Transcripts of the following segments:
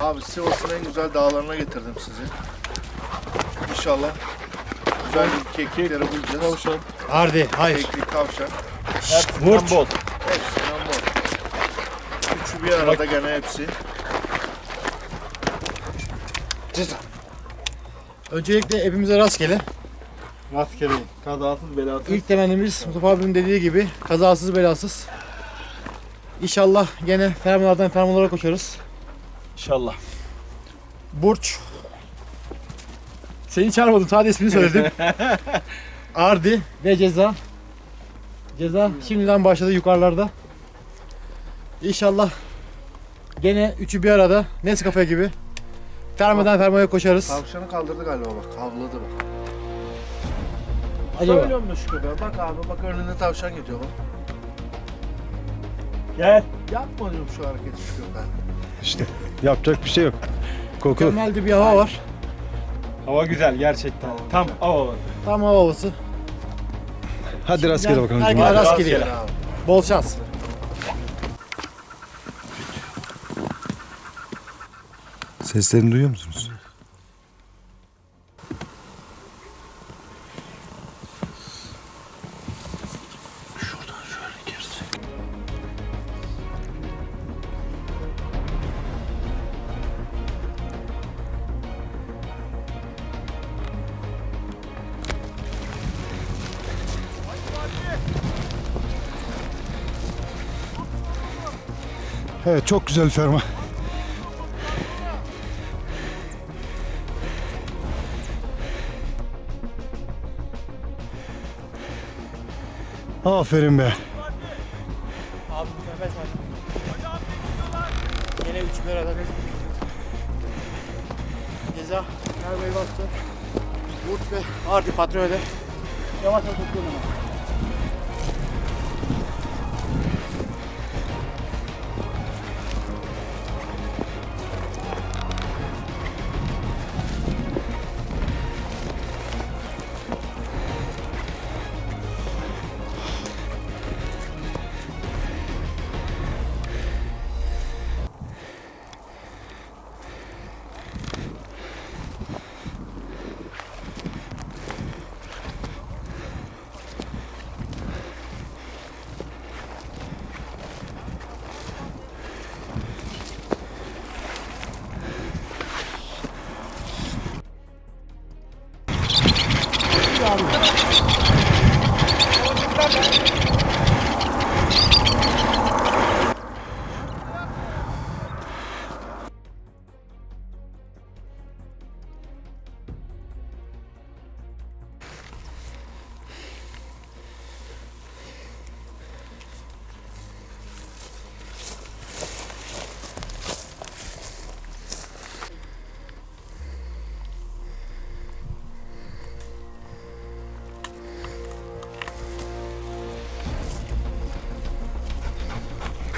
Abi Sivas'ın en güzel dağlarına getirdim sizi. İnşallah güzel keklikleri bulacağız. Tavşan. Ardi, hayır. Keklik tavşan. Murç. bol. Hepsinden bol. Üçü bir arada gene hepsi. Öncelikle hepimize rastgele. Rastgele. Kazasız belasız. İlk temennimiz Mustafa abinin dediği gibi kazasız belasız. İnşallah gene fermalardan fermalara koşarız. İnşallah. Burç. Seni çağırmadım sadece ismini söyledim. Ardi ve ceza. Ceza şimdiden başladı yukarılarda. İnşallah gene üçü bir arada Nescafe gibi fermadan fermaya koşarız. Tavşanı kaldırdı galiba bak. Havladı bak. Acaba şu köpeğe. Bak abi bak önünde tavşan gidiyor bak. Gel. Yapma diyorum şu hareketi şu köpeğe. İşte yapacak bir şey yok. Koku. mükemmel bir hava var. Hava güzel gerçekten. Tam hava. Tam hava havası. Hadi rastgele bakalım. Herkese Cuma. rastgele. Rastgele abi. Bol şans. Seslerini duyuyor musunuz? Evet çok güzel ferma. Aferin be. Abi mükemmel var. Yine üç bir arada. Ceza Merve'yi bastı. Burç ve Ardi patron öyle. Yavaş yavaş tutuyorum ama.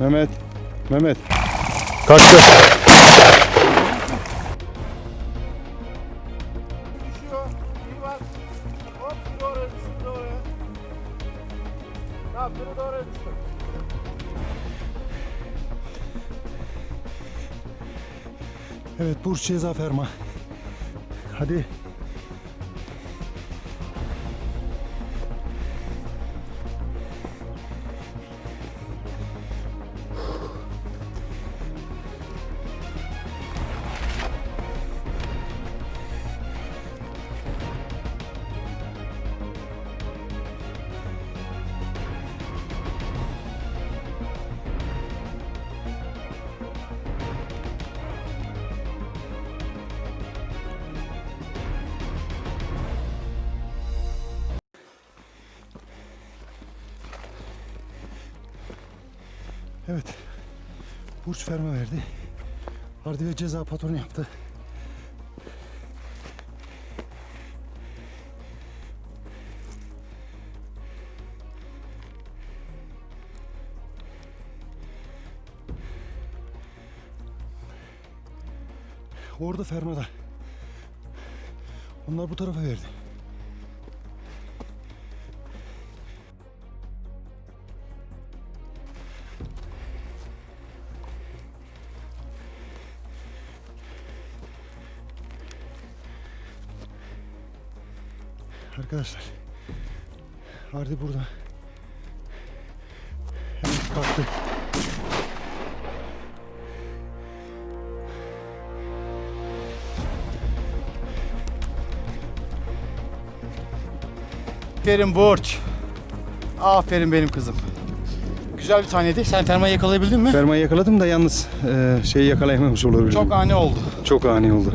Mehmet. Mehmet. Kaçtı. Düşüyor. İyi bak. Hop bir de oraya düştü bir de oraya. Tamam biri de oraya düştü. Evet Burç ceza ferma. Hadi. Evet. Burç ferma verdi. Ardi ve ceza patronu yaptı. Orada fermada. Onlar bu tarafa verdi. Arkadaşlar. Ardi burada. Hemen kalktı. Aferin Burç. Aferin benim kızım. Güzel bir taneydi. Sen fermayı yakalayabildin mi? Fermayı yakaladım da yalnız e, şeyi yakalayamamış olabilirim. Çok ani oldu. Çok ani oldu.